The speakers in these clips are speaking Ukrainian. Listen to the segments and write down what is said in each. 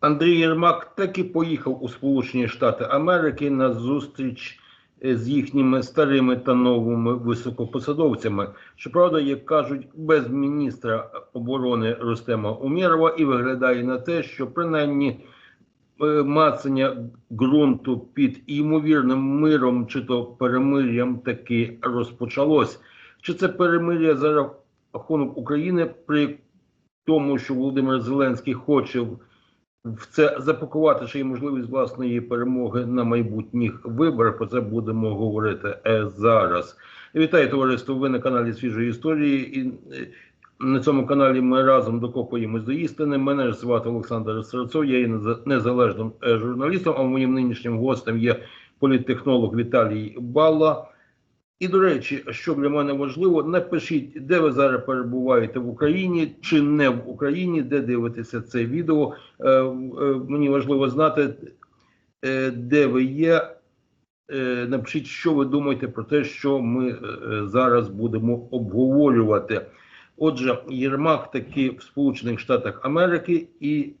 Андрій Єрмак таки поїхав у Сполучені Штати Америки на зустріч е, з їхніми старими та новими високопосадовцями. Щоправда, як кажуть, без міністра оборони Рустема Умєрова і виглядає на те, що принаймні е, мацання ґрунту під ймовірним миром чи то перемир'ям таки розпочалось. Чи це перемир'я за рахунок України при тому, що Володимир Зеленський хоче в це запакувати ще й можливість власної перемоги на майбутніх виборах. Про це будемо говорити е, зараз. Вітаю товариство. Ви на каналі свіжої історії. І е, на цьому каналі ми разом докопуємось до істини. Мене звати Олександр Сарацов, я є незалежним е, журналістом. А моїм нинішнім гостем є політтехнолог Віталій Балла. І до речі, що для мене важливо, напишіть, де ви зараз перебуваєте в Україні чи не в Україні, де дивитеся це відео. Е, е, мені важливо знати, е, де ви є. Е, напишіть, що ви думаєте про те, що ми е, зараз будемо обговорювати. Отже, Єрмак таки в Сполучених Штатах Америки і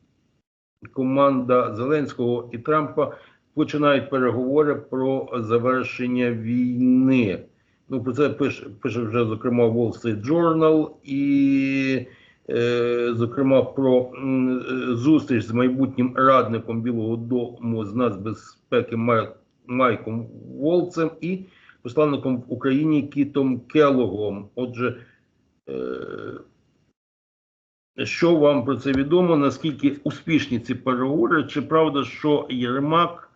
команда Зеленського і Трампа починають переговори про завершення війни. Ну, про це пише, пише вже, зокрема, Wall Street Journal і, е, зокрема, про м, е, зустріч з майбутнім радником Білого Дому з нацбезпеки Май- Майком Волцем і посланником в Україні Кітом Келогом. Отже, е, що вам про це відомо? Наскільки успішні ці переговори? Чи правда, що Єрмак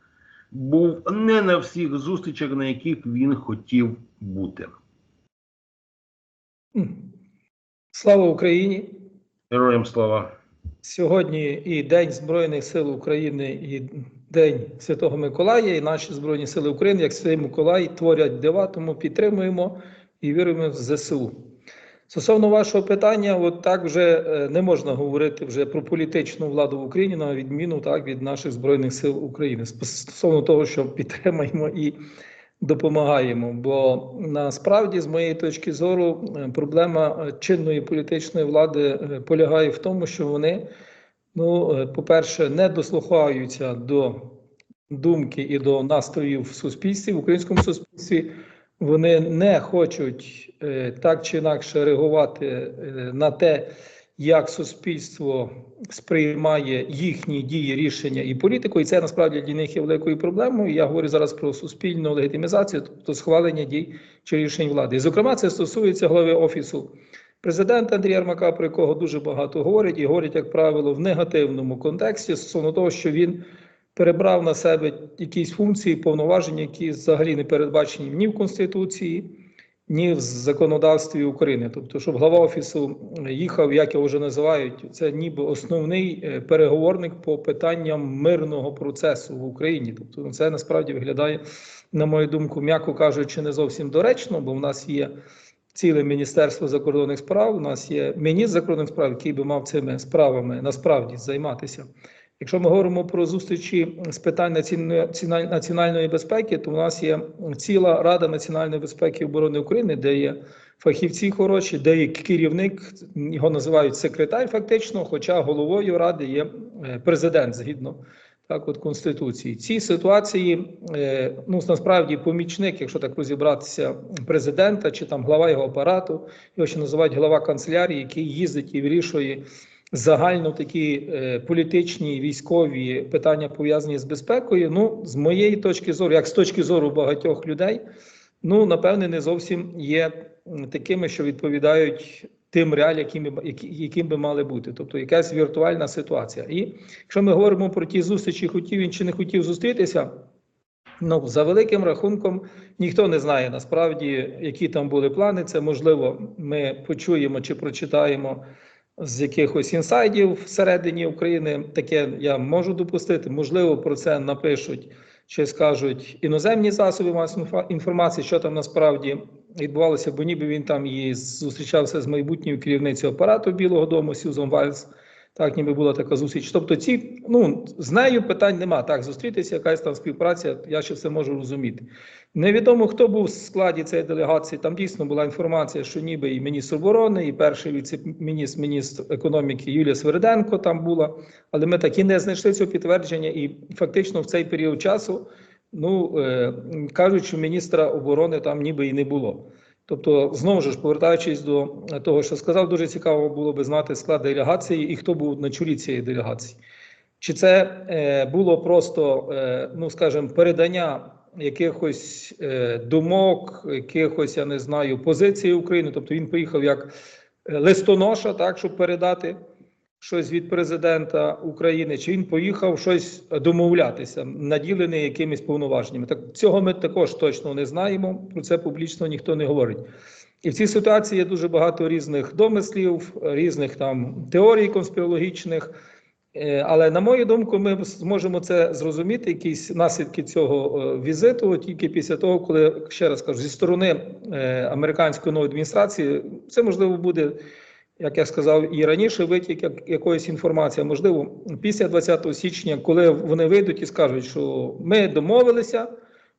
був не на всіх зустрічах, на яких він хотів бути? Слава Україні! Героям слава! Сьогодні і День Збройних сил України, і День Святого Миколая, і наші Збройні Сили України, як Святий Миколай, творять дива, тому підтримуємо і віримо в ЗСУ. Стосовно вашого питання, от так вже е, не можна говорити вже про політичну владу в Україні, на відміну так від наших збройних сил України. Стосовно того, що підтримаємо і допомагаємо. Бо насправді, з моєї точки зору, е, проблема е, чинної політичної влади полягає в тому, що вони, ну, по-перше, не дослухаються до думки і до настроїв в суспільстві, в українському суспільстві. Вони не хочуть е, так чи інакше реагувати е, на те, як суспільство сприймає їхні дії, рішення і політику, і це насправді для них є великою проблемою. Я говорю зараз про суспільну легітимізацію, тобто схвалення дій чи рішень влади. І, зокрема, це стосується голови офісу президента Андрія Армака, про якого дуже багато говорять, і говорять, як правило, в негативному контексті стосовно того, що він перебрав на себе якісь функції, повноваження, які взагалі не передбачені ні в Конституції, ні в законодавстві України. Тобто, щоб глава офісу їхав, як його вже називають, це ніби основний е, переговорник по питанням мирного процесу в Україні. Тобто, ну, це насправді виглядає, на мою думку, м'яко кажучи, не зовсім доречно, бо в нас є. Ціле міністерство закордонних справ. У нас є міністр закордонних справ, який би мав цими справами насправді займатися. Якщо ми говоримо про зустрічі з питань національної- безпеки, то у нас є ціла Рада національної безпеки і оборони України, де є фахівці хороші, де є керівник, його називають секретар, фактично, хоча головою ради є е, президент згідно так, от конституції. Ці ситуації е, ну насправді помічник, якщо так розібратися, президента чи там глава його апарату, його ще називають глава канцелярії, який їздить і вирішує загально такі е, політичні військові питання пов'язані з безпекою. Ну, з моєї точки зору, як з точки зору багатьох людей, ну напевне, не зовсім є такими, що відповідають тим б- які, яким би мали бути, тобто якась віртуальна ситуація. І якщо ми говоримо про ті зустрічі, хотів він чи не хотів зустрітися. Ну, за великим рахунком, ніхто не знає насправді, які там були плани. Це можливо, ми почуємо чи прочитаємо з якихось інсайдів всередині України. Таке я можу допустити. Можливо, про це напишуть чи скажуть іноземні засоби масової інформації, що там насправді відбувалося, бо ніби він там і зустрічався з майбутньою керівницею апарату Білого Дому Сюзом Вальс. Так, ніби була така зустріч. Тобто, ці ну з нею питань нема. Так, зустрітися, якась там співпраця. Я ще все можу розуміти. Невідомо, хто був в складі цієї делегації. Там дійсно була інформація, що ніби і міністр оборони, і перший віце-міністр міністр економіки Юлія Свериденко там була. Але ми так і не знайшли цього підтвердження. І фактично в цей період часу, ну е, кажуть, що міністра оборони там ніби і не було. Тобто, знову ж повертаючись до того, що сказав, дуже цікаво було би знати склад делегації і хто був на чолі цієї делегації. Чи це е, було просто, е, ну скажімо, передання якихось е, думок, якихось, я не знаю, позиції України? Тобто він поїхав як е, листоноша, так, щоб передати щось від президента України, чи він поїхав щось домовлятися, наділений якимись повноваженнями. Так цього ми також точно не знаємо. Про це публічно ніхто не говорить. І в цій ситуації є дуже багато різних домислів, різних там теорій конспірологічних. Е, Але на мою думку, ми зможемо це зрозуміти, якісь наслідки цього е, візиту тільки після того, коли ще раз кажу, зі сторони е, американської нової адміністрації це можливо буде як я сказав і раніше, витік як- якоїсь інформації, можливо, після 20 січня, коли вони вийдуть і скажуть, що ми домовилися.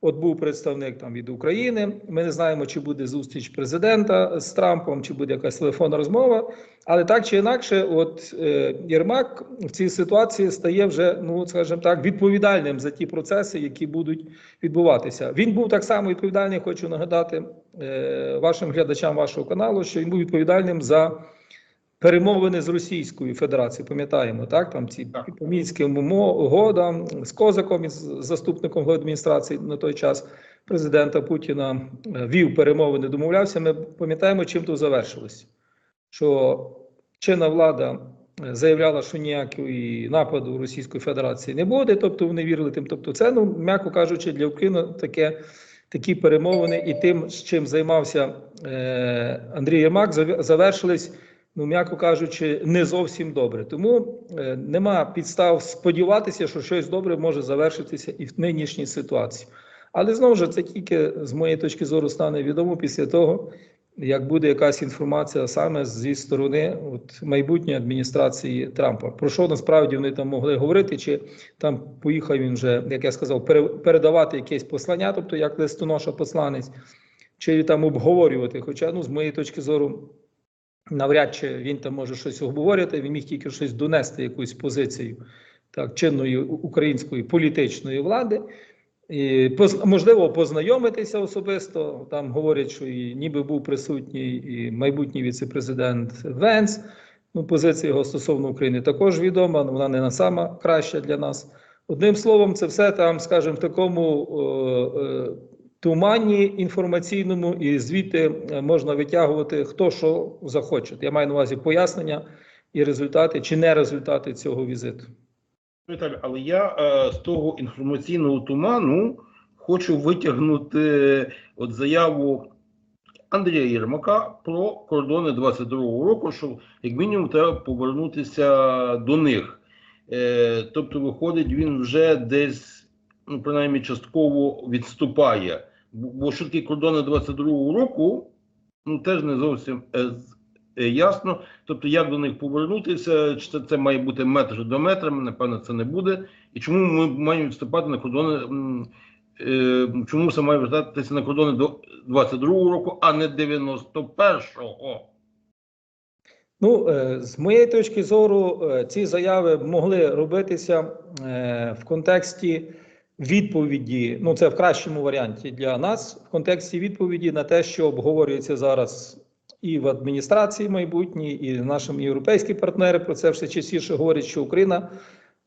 От був представник там від України. Ми не знаємо, чи буде зустріч президента з Трампом, чи буде якась телефонна розмова. Але так чи інакше, от е, Єрмак в цій ситуації стає вже, ну скажімо так, відповідальним за ті процеси, які будуть відбуватися. Він був так само відповідальний. Хочу нагадати е, вашим глядачам вашого каналу, що він був відповідальним за перемовини з Російською Федерацією. Пам'ятаємо, так там ці Так. по мінським угодам з Козаком із заступником голови адміністрації на той час президента Путіна е, вів перемовини, домовлявся. Ми пам'ятаємо, чим то завершилось. Що чинна влада е, заявляла, що ніякої нападу Російської Федерації не буде, тобто вони вірили тим. Тобто, це ну м'яко кажучи, для України таке. Такі перемовини і тим, з чим займався е, Андрій Єрмак, заве- завершились, ну м'яко кажучи, не зовсім добре. Тому е, нема підстав сподіватися, що щось добре може завершитися і в нинішній ситуації. Але знову ж це тільки з моєї точки зору стане відомо після того, як буде якась інформація саме зі сторони от, майбутньої адміністрації Трампа. Про що насправді вони там могли говорити? Чи там поїхав він вже, як я сказав, пере- передавати якесь послання, тобто як листоноша посланець, чи там обговорювати? Хоча, ну, з моєї точки зору, навряд чи він там може щось обговорювати, він міг тільки щось донести, якусь позицію так, чинної української політичної влади. І, можливо, познайомитися особисто. Там говорять, що і ніби був присутній і майбутній віце-президент Венс. Ну, позиція його стосовно України також відома, але вона не на сама краща для нас. Одним словом, це все там, скажімо, в такому е, тумані інформаційному, і звідти е, можна витягувати хто що захоче. Я маю на увазі пояснення і результати чи не результати цього візиту. Віталій, але я е, з того інформаційного туману хочу витягнути от заяву Андрія Єрмака про кордони 22-го року, що як мінімум треба повернутися до них. Е, тобто, виходить, він вже десь, ну, принаймні, частково відступає. Бо що таке кордони 22-го року, ну теж не зовсім е, е, ясно. Тобто, як до них повернутися, чи це, це має бути метр до метра, напевно, це не буде. І чому ми маємо відступати на кордони? е, Чому це має вертатися на кордони до 22-го року, а не 91-го? Ну, з моєї точки зору, ці заяви могли робитися в контексті відповіді. Ну, це в кращому варіанті для нас, в контексті відповіді на те, що обговорюється зараз і в адміністрації майбутній, і наші європейські партнери про це все частіше говорять, що Україна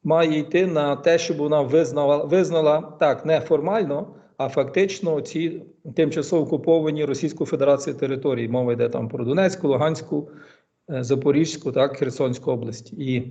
має йти на те, щоб вона визнала, визнала так не формально, а фактично ці тимчасово окуповані Російською Федерацією території. Мова йде там про Донецьку, Луганську. Е, Запорізьку, так, Херсонську область. І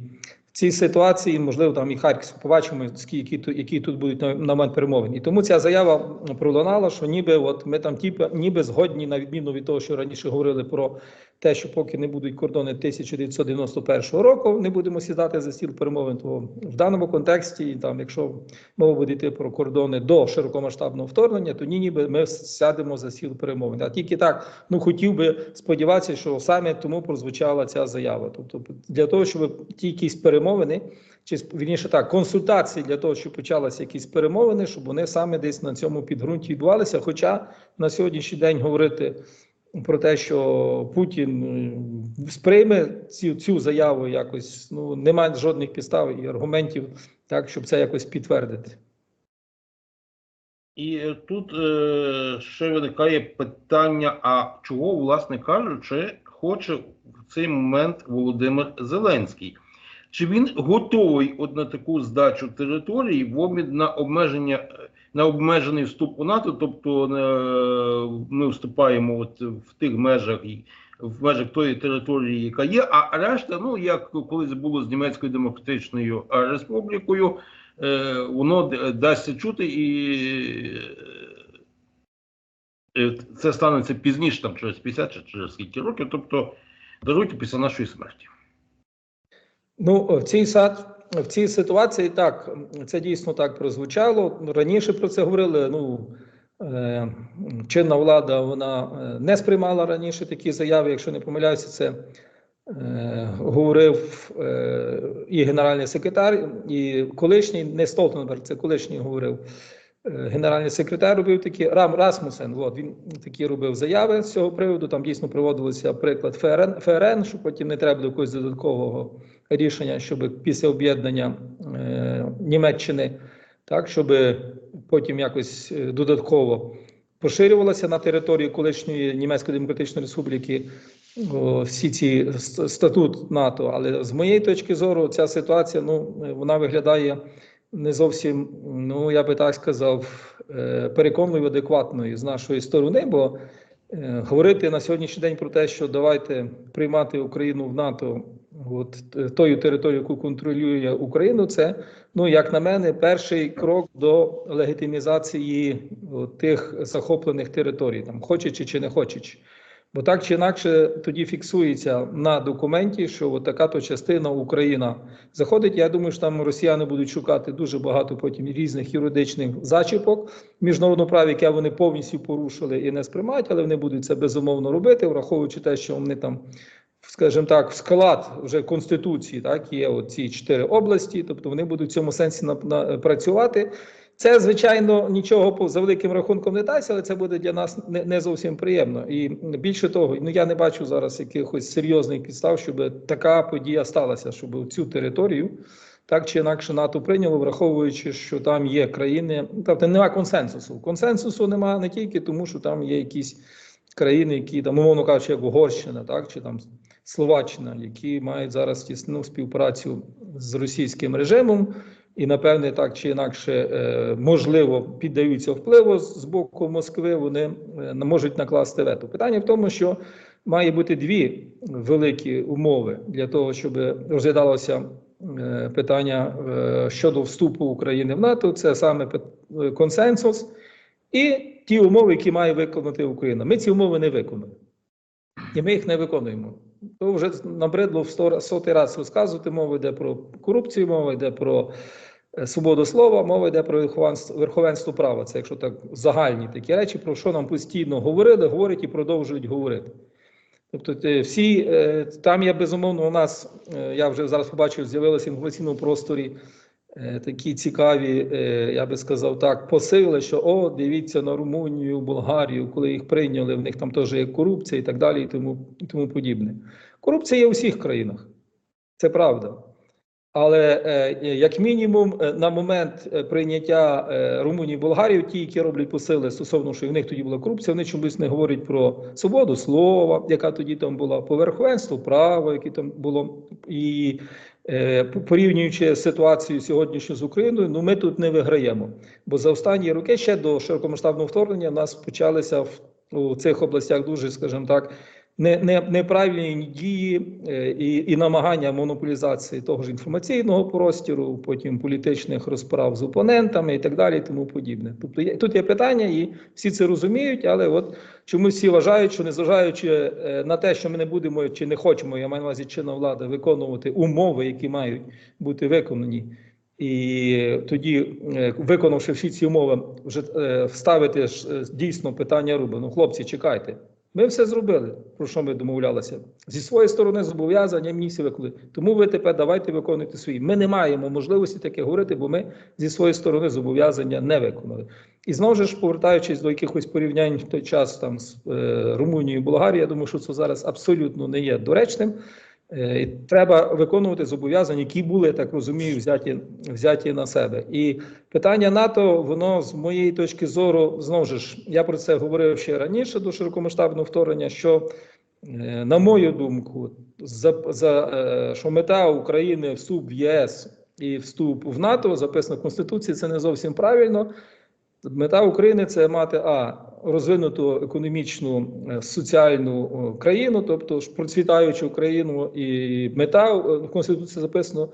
цій ситуації, можливо, там і Харківську побачимо, які, які тут будуть на, на момент перемовин. І тому ця заява пролунала, що ніби от ми там ті ніби згодні, на відміну від того, що раніше говорили про те, що поки не будуть кордони 1991 року, не будемо сідати за стіл перемовин. То в даному контексті, там, якщо мова буде йти про кордони до широкомасштабного вторгнення, то ні, ніби ми сядемо за стіл перемовин. А тільки так, ну хотів би сподіватися, що саме тому прозвучала ця заява. Тобто, для того, щоб ті якісь перемовини, чи вірніше так, консультації для того, щоб почалися якісь перемовини, щоб вони саме десь на цьому підґрунті відбувалися. Хоча на сьогоднішній день говорити про те, що Путін е, сприйме цю, цю заяву якось, ну немає жодних підстав і аргументів, так щоб це якось підтвердити. І е, тут е, ще виникає питання: а чого, власне кажучи, хоче в цей момент Володимир Зеленський? Чи він готовий от на таку здачу території в обмін на обмеження на обмежений вступ у НАТО? Тобто е, ми вступаємо от в тих межах в межах тої території, яка є, а решта, ну як колись було з Німецькою Демократичною Республікою, е, воно дасться чути і е, це станеться пізніше, там через 50 чи через скільки років, тобто даруйте після нашої смерті. Ну, в цій сад. В цій ситуації так, це дійсно так прозвучало. Раніше про це говорили. Ну е, чинна влада вона е, не сприймала раніше такі заяви. Якщо не помиляюся, це е, говорив і генеральний секретар, і колишній, не Столтенберг, це колишній говорив. Е, Генеральний секретар робив такі Рам Расмусен. От він такі робив заяви з цього приводу. Там дійсно проводилося приклад ФРН, ФРН що потім не треба якогось додаткового рішення, щоб після об'єднання е, Німеччини, так щоб потім якось е, додатково поширювалося на території колишньої Німецької Демократичної Республіки о, всі ці статут НАТО. Але з моєї точки зору, ця ситуація ну вона виглядає не зовсім, ну я би так сказав, е, переконливо адекватною з нашої сторони, бо Е, Говорити на сьогоднішній день про те, що давайте приймати Україну в НАТО, от тою територією, яку контролює Україну, це ну як на мене, перший крок до легітимізації от, тих захоплених територій, там хочучи чи не хочучи. Бо так чи інакше тоді фіксується на документі, що от така то частина Україна заходить. Я думаю, що там росіяни будуть шукати дуже багато потім різних юридичних зачіпок в міжнародному праві, яке вони повністю порушили і не сприймають, але вони будуть це безумовно робити, враховуючи те, що вони там, скажімо так, в склад вже конституції, так є оці чотири області, тобто вони будуть в цьому сенсі на, на працювати. Це, звичайно, нічого за великим рахунком не дасть, але це буде для нас не зовсім приємно. І більше того, ну я не бачу зараз якихось серйозних підстав, щоб така подія сталася, щоб цю територію так чи інакше НАТО прийняло, враховуючи, що там є країни, тобто немає консенсусу. Консенсусу немає не тільки тому, що там є якісь країни, які там, умовно кажучи, як Угорщина, так чи там Словаччина, які мають зараз тісну співпрацю з російським режимом. І напевне, так чи інакше, е, можливо, піддаються впливу з боку Москви. Вони е, можуть накласти вето. Питання в тому, що має бути дві великі умови для того, щоб розглядалося е, питання щодо вступу України в НАТО. Це саме консенсус і ті умови, які має виконати Україна. Ми ці умови не виконали, і ми їх не виконуємо. То вже набридло в сотий раз розказувати. Мова йде про корупцію, мова йде про свободу слова, мова йде про верховенство, верховенство права. Це якщо так загальні такі речі, про що нам постійно говорили, говорять і продовжують говорити. Тобто всі е, там є безумовно у нас, е, я вже зараз побачив, з'явилися в інформаційному просторі е, такі цікаві, е, я би сказав так, посили, що о, дивіться на Румунію, Болгарію, коли їх прийняли, в них там теж є корупція і так далі, і тому, і тому подібне. Корупція є у всіх країнах, це правда. Але е, як мінімум е, на момент е, прийняття е, Румунії і Болгарії, ті, які роблять посили стосовно, що в них тоді була корупція, вони чомусь не говорять про свободу слова, яка тоді там була, по верховенству права, яке там було, і е, порівнюючи ситуацію сьогоднішню з Україною, ну ми тут не виграємо. Бо за останні роки ще до широкомасштабного вторгнення в нас почалися в у цих областях дуже, скажімо так, не, не, неправильні дії е, і, і намагання монополізації того ж інформаційного простору, потім політичних розправ з опонентами і так далі, і тому подібне. Тобто є, тут є питання, і всі це розуміють, але от чомусь всі вважають, що незважаючи е, на те, що ми не будемо чи не хочемо, я маю на увазі чинна влада виконувати умови, які мають бути виконані. І тоді, е, виконавши всі ці умови, вже вставити ж, дійсно питання руби. Ну, хлопці, чекайте. Ми все зробили, про що ми домовлялися. Зі своєї сторони зобов'язання мені виконали. Тому ви тепер давайте виконуйте свої. Ми не маємо можливості таке говорити, бо ми зі своєї сторони зобов'язання не виконали. І знову ж повертаючись до якихось порівнянь в той час там з е, Румунією і Болгарією, я думаю, що це зараз абсолютно не є доречним. Е, і Треба виконувати зобов'язання, які були, так розумію, взяті, взяті на себе. І питання НАТО, воно з моєї точки зору, знову ж я про це говорив ще раніше до широкомасштабного вторгнення. Що, е, на мою думку, за, за е, що мета України вступ в ЄС і вступ в НАТО записано в Конституції, це не зовсім правильно. Мета України це мати а розвинуту економічну е, соціальну країну, тобто ж процвітаючу країну, і мета е, в конституції записано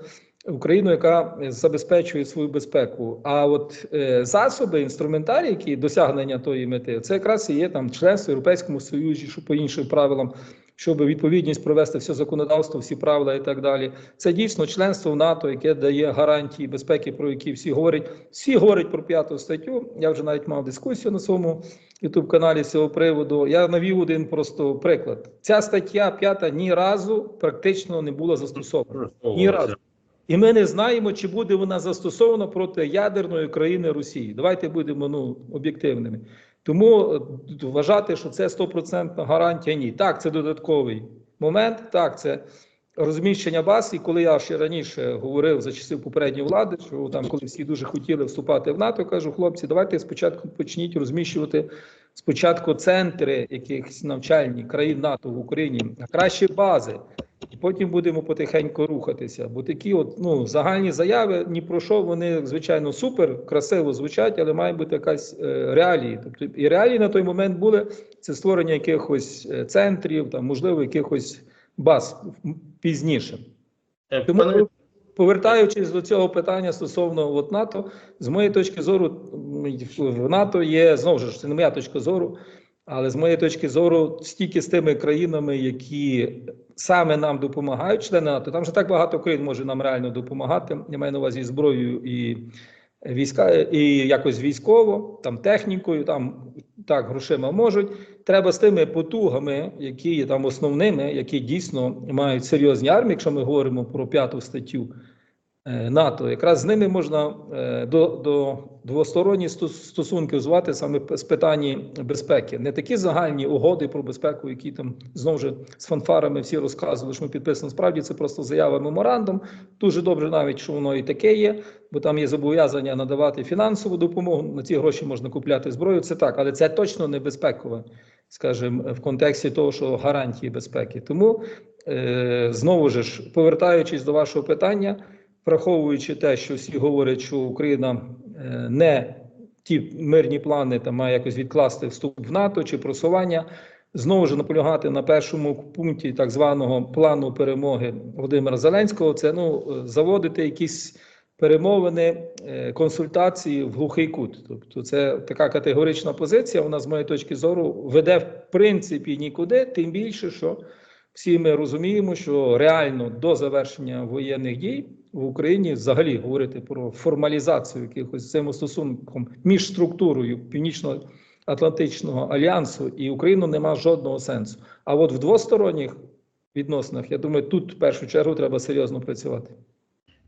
Україну, яка забезпечує свою безпеку. А от е, засоби, інструментарій, які досягнення тої мети, це якраз і є там членство в Європейському Союзі, що по іншим правилам. Щоб відповідність провести все законодавство, всі правила і так далі, це дійсно членство в НАТО, яке дає гарантії безпеки, про які всі говорять. Всі говорять про п'яту статтю. Я вже навіть мав дискусію на своєму youtube каналі з цього приводу. Я навів один просто приклад. Ця стаття п'ята ні разу практично не була застосована. Ні разу. І ми не знаємо, чи буде вона застосована проти ядерної країни Росії. Давайте будемо ну, об'єктивними. Тому е, вважати, що це стопроцентна гарантія, ні. Так, це додатковий момент. Так, це розміщення баз. І коли я ще раніше говорив за часів попередньої влади, що там, коли всі дуже хотіли вступати в НАТО, кажу, хлопці, давайте спочатку почніть розміщувати спочатку центри якихось навчальні країн НАТО в Україні, а краще бази. І потім будемо потихеньку рухатися. Бо такі от ну загальні заяви ні про що вони звичайно супер красиво звучать, але має бути якась е, реалії. Тобто і реалії на той момент були це створення якихось е, центрів, там можливо якихось баз пізніше. Тому пане повертаючись до цього питання стосовно от НАТО, з моєї точки зору, в НАТО є знову ж це не моя точка зору. Але з моєї точки зору, стільки з тими країнами, які саме нам допомагають, члени НАТО, там вже так багато країн може нам реально допомагати. Я маю на увазі і зброєю і війська, і якось військово, там технікою, там так грошима можуть. Треба з тими потугами, які є там основними, які дійсно мають серйозні армії, якщо ми говоримо про п'яту статтю. Е, НАТО, якраз з ними можна е, до, до двосторонні стос- стосунки звати саме з питань безпеки. Не такі загальні угоди про безпеку, які там знову ж з фанфарами всі розказували, що ми підписано. Справді це просто заява меморандум. Дуже добре, навіть що воно і таке є, бо там є зобов'язання надавати фінансову допомогу. На ці гроші можна купляти зброю. Це так, але це точно не безпекове, скажімо, в контексті того, що гарантії безпеки. Тому е, знову ж повертаючись до вашого питання враховуючи те, що всі говорять, що Україна е, не ті мирні плани там має якось відкласти вступ в НАТО чи просування, знову ж наполягати на першому пункті так званого плану перемоги Володимира Зеленського, це ну заводити якісь перемовини, е, консультації в глухий кут. Тобто, це така категорична позиція. Вона з моєї точки зору веде в принципі нікуди, тим більше, що всі ми розуміємо, що реально до завершення воєнних дій в Україні взагалі говорити про формалізацію якихось цим стосунком між структурою Північно-Атлантичного альянсу і Україною нема жодного сенсу. А от в двосторонніх відносинах, я думаю, тут в першу чергу треба серйозно працювати.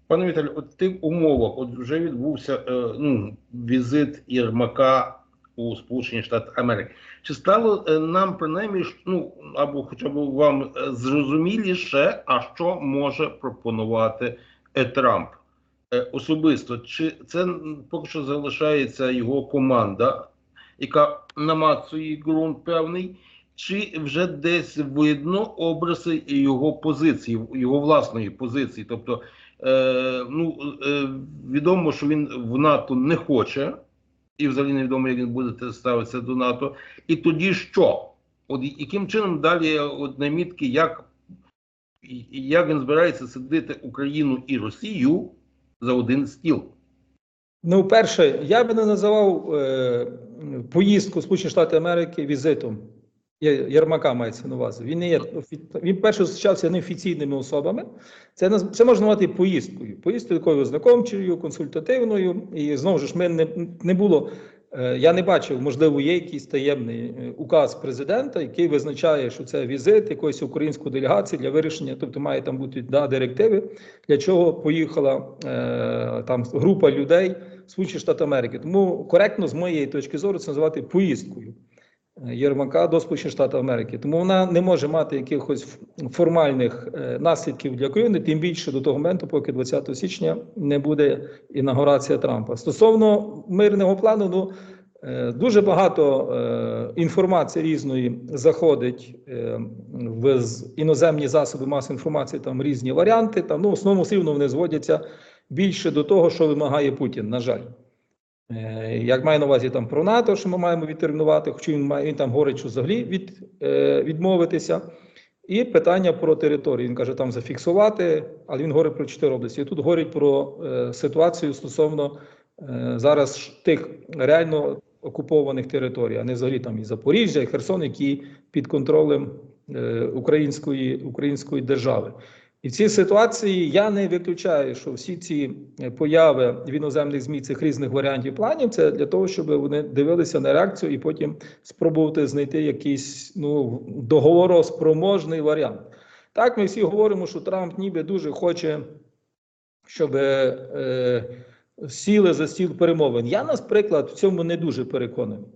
Пане Віталію, от в тих умовах, от вже відбувся е, ну, візит Єрмака у Сполучені Штати Америки. Чи стало е, нам принаймні, ну або хоча б вам е, зрозуміліше, а що може пропонувати е, Трамп особисто? Чи це поки що залишається його команда, яка намацує ґрунт певний? Чи вже десь видно образи його позиції, його власної позиції? Тобто, е, ну е, відомо, що він в НАТО не хоче, і взагалі невідомо, як він буде ставитися до НАТО. І тоді що? От яким чином далі от намітки, як, як він збирається сидити Україну і Росію за один стіл? Ну, перше, я би не називав е, поїздку Сполучені Штати Америки візитом. Єрмака мається на увазі. Він не є він перше зустрічався неофіційними особами. Це це можна назвати поїздкою. Поїздкою такою знакомчою, консультативною. І знову ж ми не, не було. е, Я не бачив, можливо, є якийсь таємний е, указ президента, який визначає, що це візит якоїсь української делегації для вирішення, тобто має там бути да, директиви, для чого поїхала е, там група людей в Сполучені Штати Америки. Тому коректно, з моєї точки зору, це називати поїздкою Єрмака до Сполучених Штатів Америки. Тому вона не може мати якихось формальних е, наслідків для України, тим більше до того моменту, поки 20 січня не буде інаугурація Трампа. Стосовно мирного плану, ну е, дуже багато е, інформації різної заходить в іноземні засоби масової інформації. Там різні варіанти. Там ну в основному вони зводяться більше до того, що вимагає Путін. На жаль. Е, Як маю на увазі там про НАТО, що ми маємо відтермінувати, хоча він має він там говорить, що взагалі від, е, відмовитися. І питання про територію. Він каже, там зафіксувати, але він говорить про чотири області. І тут говорить про е, ситуацію стосовно е, зараз тих реально окупованих територій, а не взагалі там і Запоріжжя, і Херсон, які під контролем е, української, української держави. І в цій ситуації я не виключаю, що всі ці е, появи в іноземних змі цих різних варіантів планів це для того, щоб вони дивилися на реакцію і потім спробувати знайти якийсь ну договороспроможний варіант. Так, ми всі говоримо, що Трамп ніби дуже хоче, щоб е, сіли за стіл перемовин. Я, наприклад, в цьому не дуже переконаний.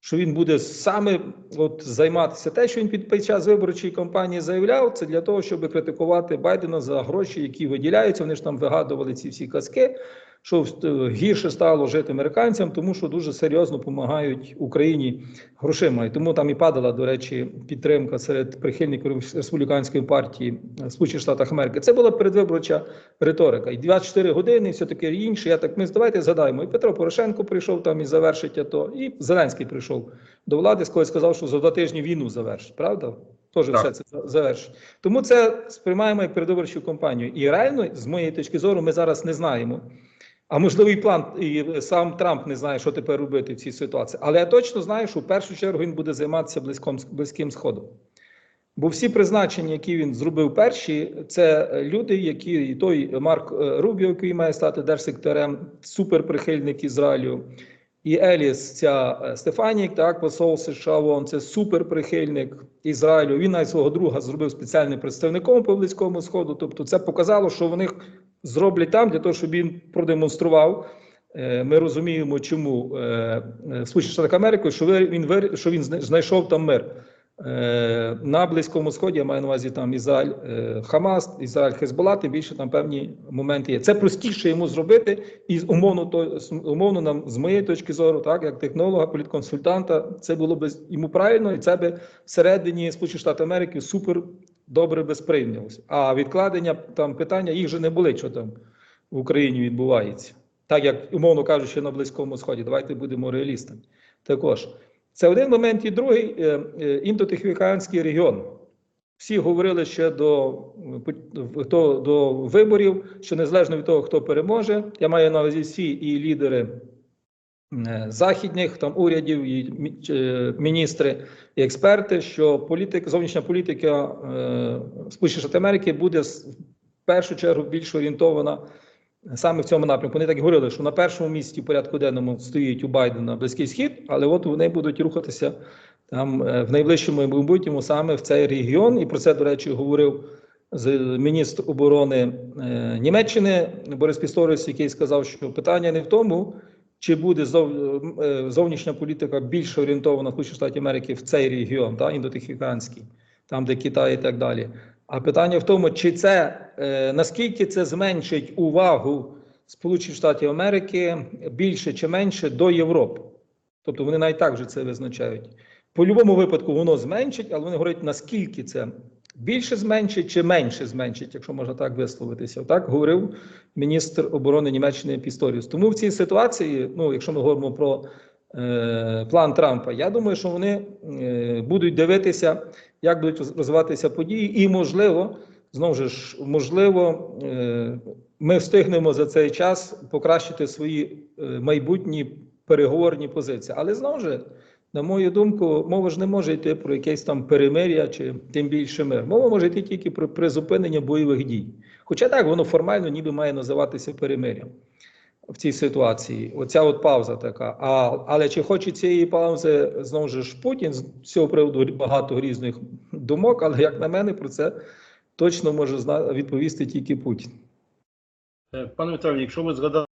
Що він буде саме от займатися те, що він під, час виборчої кампанії заявляв, це для того, щоб критикувати Байдена за гроші, які виділяються. Вони ж там вигадували ці всі казки, що е, гірше стало жити американцям, тому що дуже серйозно допомагають Україні грошима. І тому там і падала, до речі, підтримка серед прихильників республіканської партії Сполучених Штатах Америки. Це була передвиборча риторика. І 24 години, і все таке інше. Я так ми давайте згадаємо. І Петро Порошенко прийшов там і завершить АТО, і Зеленський прийшов до влади, коли сказав, що за два тижні війну завершить. Правда? Теж все це завершить. Тому це сприймаємо як передвиборчу кампанію. І реально, з моєї точки зору, ми зараз не знаємо. А можливо, і план, і сам Трамп не знає, що тепер робити в цій ситуації. Але я точно знаю, що в першу чергу він буде займатися близьком, близьким сходом. Бо всі призначення, які він зробив перші, це люди, які і той Марк е, Рубіо, який має стати держсекретарем, суперприхильник Ізраїлю, і Еліс, ця е, Стефанік, так, посол США, ООН, це суперприхильник Ізраїлю. Він навіть свого друга зробив спеціальним представником по близькому сходу. Тобто, це показало, що вони зроблять там для того, щоб він продемонстрував. Е, Ми розуміємо, чому е, е, в Сполучених Штатах Америки, що він що він знайшов там мир. На Близькому Сході я маю на увазі там Ізраїль Хамас, Ізраїль Хезбола, тим більше там певні моменти є. Це простіше йому зробити, і умовно то умовно нам з моєї точки зору, так як технолога, політконсультанта, це було б йому правильно, і це би всередині Сполучених Штатів Америки супер добре би сприйнялося. А відкладення там питання їх же не були, що там в Україні відбувається. Так як умовно кажучи, на Близькому Сході. Давайте будемо реалістами. Також це один момент, і другий е, е, індотихоокеанський регіон. Всі говорили ще до, е, до, до виборів, що незалежно від того, хто переможе, я маю на увазі всі і лідери західних там урядів, і е, міністри, і експерти, що політика, зовнішня політика е, Сполучених Штатів Америки буде в першу чергу більш орієнтована саме в цьому напрямку. Вони так говорили, що на першому місці в порядку денному стоїть у Байдена Близький Схід, але от вони будуть рухатися там е, в найближчому майбутньому саме в цей регіон. І про це, до речі, говорив з міністр оборони е, Німеччини Борис Пісторис, який сказав, що питання не в тому. Чи буде зов- е, зовнішня політика більш орієнтована Сполучених Штатів Америки в цей регіон, та індотихоокеанський, там де Китай і так далі? А питання в тому, чи це е, наскільки це зменшить увагу Сполучених Штатів Америки більше чи менше до Європи? Тобто вони навіть так вже це визначають. По будь-якому випадку воно зменшить, але вони говорять, наскільки це більше зменшить чи менше зменшить, якщо можна так висловитися. Так говорив міністр оборони Німеччини Пісторіус. Тому в цій ситуації, ну якщо ми говоримо про е, план Трампа. Я думаю, що вони е, будуть дивитися, як будуть розвиватися події, і можливо, знову ж можливо, е, ми встигнемо за цей час покращити свої е, майбутні переговорні позиції. Але знову ж, на мою думку, мова ж не може йти про якесь там перемир'я чи тим більше мир. Мова може йти тільки про призупинення бойових дій. Хоча так, воно формально ніби має називатися перемир'ям в цій ситуації. Оця от пауза така. А, але чи хоче цієї паузи знову ж Путін з цього приводу багато різних думок, але як на мене, про це точно може відповісти тільки Путін. Е, Пане Віталій, якщо ви згадали